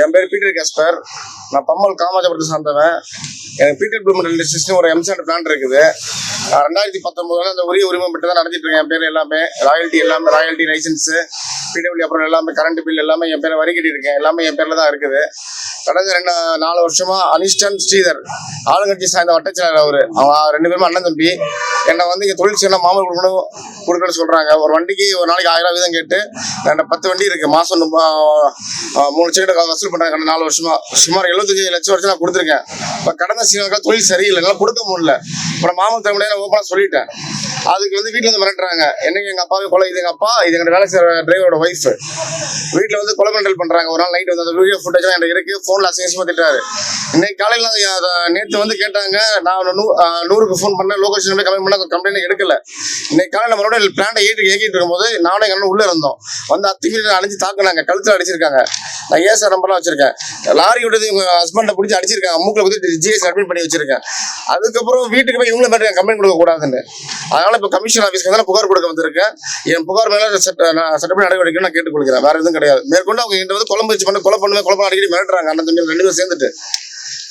என் பேர் Peter Casper. நான் பம்மல் காமாஜபுரத்தை சார்ந்தவன். எனக்கு பீட்டர் ப்ளூமெண்ட் சிஸ்டம் ஒரு எம்சாண்ட் பிளான் இருக்குது. நான் ரெண்டாயிரத்தி பத்தொன்பதுல அந்த உரிய உரிமை மட்டும் தான் நடத்திட்டு இருக்கேன். என் பேர் எல்லாமே ராயல்ட்டி எல்லாமே ராயல்ட்டி லைசன்ஸு பிடபிள்யூ அப்புறம் எல்லாமே கரண்ட் பில் எல்லாமே என் பேரை வரி கட்டியிருக்கேன் எல்லாமே என் பேரில் தான் இருக்குது. கடந்த ரெண்டு நாலு வருஷமா அனிஷ்டன் ஸ்ரீதர் ஆளுங்கட்சி சார்ந்த வட்டச்செயலர் அவரு. அவங்க ரெண்டு பேருமே அண்ணன் தம்பி. என்னை வந்து இங்கே தொழில் செய்யணும் மாமல் கொடுக்கணும் கொடுக்கணும்னு சொல்றாங்க. ஒரு வண்டிக்கு ஒரு நாளைக்கு ஆயிரம் வீதம் கேட்டு என்கிட்ட பத்து வண்டி இருக்கு. மாசம் மூணு லட்சம் வசூல் பண்றாங்க. கடந்த நாலு வருஷமா. சுமார் எழுபத்தஞ்சு லட்சம் வருஷம் நான் கொடுத்துருக்கேன். இப்போ கடந்த சீனாக்கா தொழில் சரியில்லை. என்னால் கொடுக்க முடியல. இப்போ மாமல் தமிழ் ஓப்பனாக சொல்லிட்டேன். அதுக்கு வந்து வீட்டில் வந்து மிரட்டுறாங்க. என்னங்க எங்கள் அப்பாவே கொலை? இது எங்கள் அப்பா? இது எங்கள் வேலை செய்கிற டிரைவரோட ஒய்ஃப் வீட்டில் வந்து கொலை மிரட்டல் பண்ணுறாங்க ஒரு நாள் நைட் வந்து அந்த வீடியோ ஃபுட்டேஜ் என்கிட்ட இருக்கு. போன்ல அசிங்கமாக திட்டாரு இன்னைக்கு காலையில் நேற்று வந்து கேட்டாங்க. நான் நூ நூறுக்கு ஃபோன் பண்ணேன். லோகேஷன் போய் கம்ப்ளைண்ட் பண்ண கம்ப்ளைண்ட் எடுக்கல. இன்னைக்கு காலையில் நம்மளோட பிளான்ட்டை ஏற்றி ஏற்றிட்டு இருக்கும்போது நானும் எங்கள் உள்ள உள்ளே இருந்தோம். வந்து அத்துமீறி அடிச்சு தாக்குனாங்க. கழுத்தில் அடிச்சிருக்காங்க. நான் ஏசர் நம்பர்லாம் வச்சிருக்கேன். லாரி விட்டது இவங்க ஹஸ்பண்டை பிடிச்சி அடிச்சிருக்காங்க. மூக்கில் குத்தி ஜிஎஸ் அட்மிட் பண்ணி வச்சிருக்கேன். அதுக்கப்புறம் வீட்டுக்கு போய் இவங்கள மாதிரி கம்ப்ளைண்ட் கொடுக்க கூடாதுன்னு அதனால இப்போ கமிஷன் ஆஃபீஸ்க்கு தான் புகார் கொடுக்க வந்திருக்கேன் என் புகார் மேல சட்ட சட்டப்படி நடவடிக்கை நான் கேட்டுக்கொள்கிறேன். வேற எதுவும் கிடையாது. மேற்கொண்டு அவங்க என்கிட்ட வந்து குழம்பு வச்சு பண்ண கொலை பண்ணுவேன் கொலை பண்ண அடிக்கடி மிரட்டுறாங்க. அண்ணன் தம்பி ரெண்டு பேரும் சேர்ந்துட்டு.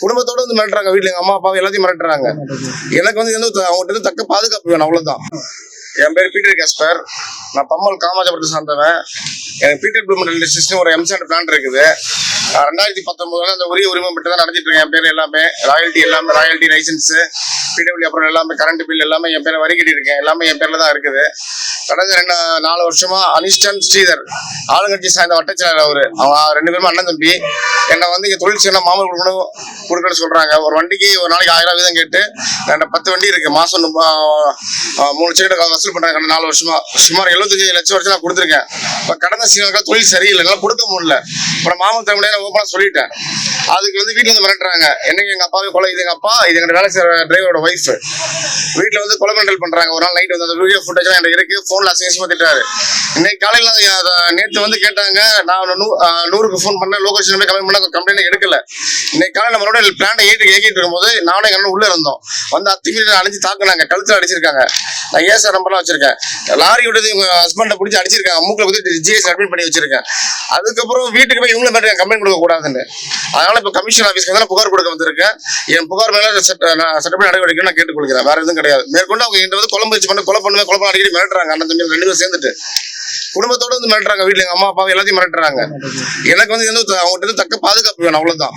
குடும்பத்தோட வந்து மிரட்டுறாங்க. வீட்டுல எங்க அம்மா அப்பாவை எல்லாத்தையும் மிரட்டுறாங்க. எனக்கு வந்து எந்த அவங்ககிட்ட இருந்து தக்க பாதுகாப்பு வேணும் அவ்வளவுதான். என் பேர் பீட்டர் கேஸ்பர். நான் பம்மல் காமாஜபுரத்தை சார்ந்தவன். எனக்கு பீட்டர் ப்ளூமெண்ட் இண்டஸ்ட்ரீஸ்னு ஒரு எம்சாண்ட் பிளான் இருக்குது. ரெண்டாயிரத்தி பத்தொன்பதுல அந்த உரிய உரிமை மட்டும் தான் நடத்திட்டு இருக்கேன். என் பேர் எல்லாமே ராயல்ட்டி எல்லாமே ராயல்ட்டி லைசன்ஸ் பிடபிள்யூ அப்புறம் எல்லாமே கரண்ட் பில் எல்லாமே என் பேரை வரி கட்டியிருக்கேன். எல்லாமே என் பேரில் தான் இருக்குது. கடந்த ரெண்டு நாலு வருஷமா அனிஷ்டன் ஸ்ரீதர் ஆளுங்கட்சி சார்ந்த வட்டச்செயலர் அவரு. அவங்க ரெண்டு பேருமே அண்ணன் தம்பி. என்னை வந்து இங்கே தொழில் செய்யணும் மாமல் கொடுக்கணும் கொடுக்கணும்னு சொல்றாங்க. ஒரு வண்டிக்கு ஒரு நாளைக்கு ஆயிரம் வீதம் கேட்டு ரெண்டு பத்து வண்டி இருக்கு. மாசம் மூணு லட்சம் வசூல் பண்றாங்க. நாலு வருஷமா சுமார் எழுபத்தஞ்சு லட்சம் வருஷம் நான் கொடுத்துருக்கேன். இப்போ கடந்த சீனியர்கள் தொழில் சரியில்லை கொடுக்க முடியல. அப்புறம் மாமன் மாமல் தர ஓப்பனாக சொல்லிட்டேன் அதுக்கு வந்து வீட்டில் வந்து மிரட்டுறாங்க. என்னங்க எங்கள் அப்பாவே கொலை இது எங்கள் அப்பா? இது எங்க வேலை செய்கிற டிரைவரோட ஒய்ஃப் வீட்டில் வந்து கொலை மிரட்டல் பண்ணுறாங்க ஒரு நாள் நைட் வந்து அந்த வீடியோ ஃபுட்டேஜ் என்கிட்ட இருக்கு. போன்ல அசிங்கமாக திட்டாரு இன்னைக்கு காலையில நேற்று வந்து கேட்டாங்க. நான் நூறுக்கு ஃபோன் பண்ண லோகேஷன் கம்ப்ளைண்ட் பண்ண கம்ப்ளைண்ட் எடுக்கல. இன்னைக்கு காலையில் நம்மளோட பிளான்ட்டை ஏற்றி ஏற்றிட்டு இருக்கும்போது நானும் எங்கள் அண்ணன் உள்ளே இருந்தோம். வந்து அத்திமீறி அடிச்சு தாக்குனாங்க. கழுத்தில் அடிச்சிருக்காங்க. நான் ஏசா நம்பர்லாம் வச்சிருக்கேன்? லாரி விட்டது இவங்க ஹஸ்பண்டை பிடிச்சி அடிச்சிருக்காங்க. மூக்கில் வந்து ஜிஎஸ் அட்மிட் பண்ணி வச்சிருக்கேன். அதுக்கப்புறம் வீட்டுக்கு போய் இவங்களும் கம்ப்ளைண்ட் கொடுக்க கூடாதுன்னு அதனால இப்போ கமிஷன் ஆபீஸ்க்கு வந்து புகார் கொடுக்க வந்திருக்கேன். என் புகார் மேல நான் சட்டப்படி நடவடிக்கை நான் கேட்டுக்கொள்கிறேன் வேற எதுவும் கிடையாது. மேற்கொண்டு அவங்க என்கிட்ட வந்து குழம்பு வச்சு பண்ண கொலை பண்ணுவேன் கொலை பண்ண அடிக்கடி மிரட்டுறாங்க. அண்ணன் தம்பி ரெண்டு பேரும் சேர்ந்துட்டு. குடும்பத்தோட வந்து மிரட்டுறாங்க வீட்டுல எங்க அம்மா அப்பா எல்லாத்தையும் மிரட்டுறாங்க. எனக்கு வந்து எந்த அவங்ககிட்ட இருந்து தக்க பாதுகாப்பு வேணும். அவ்வளவுதான்.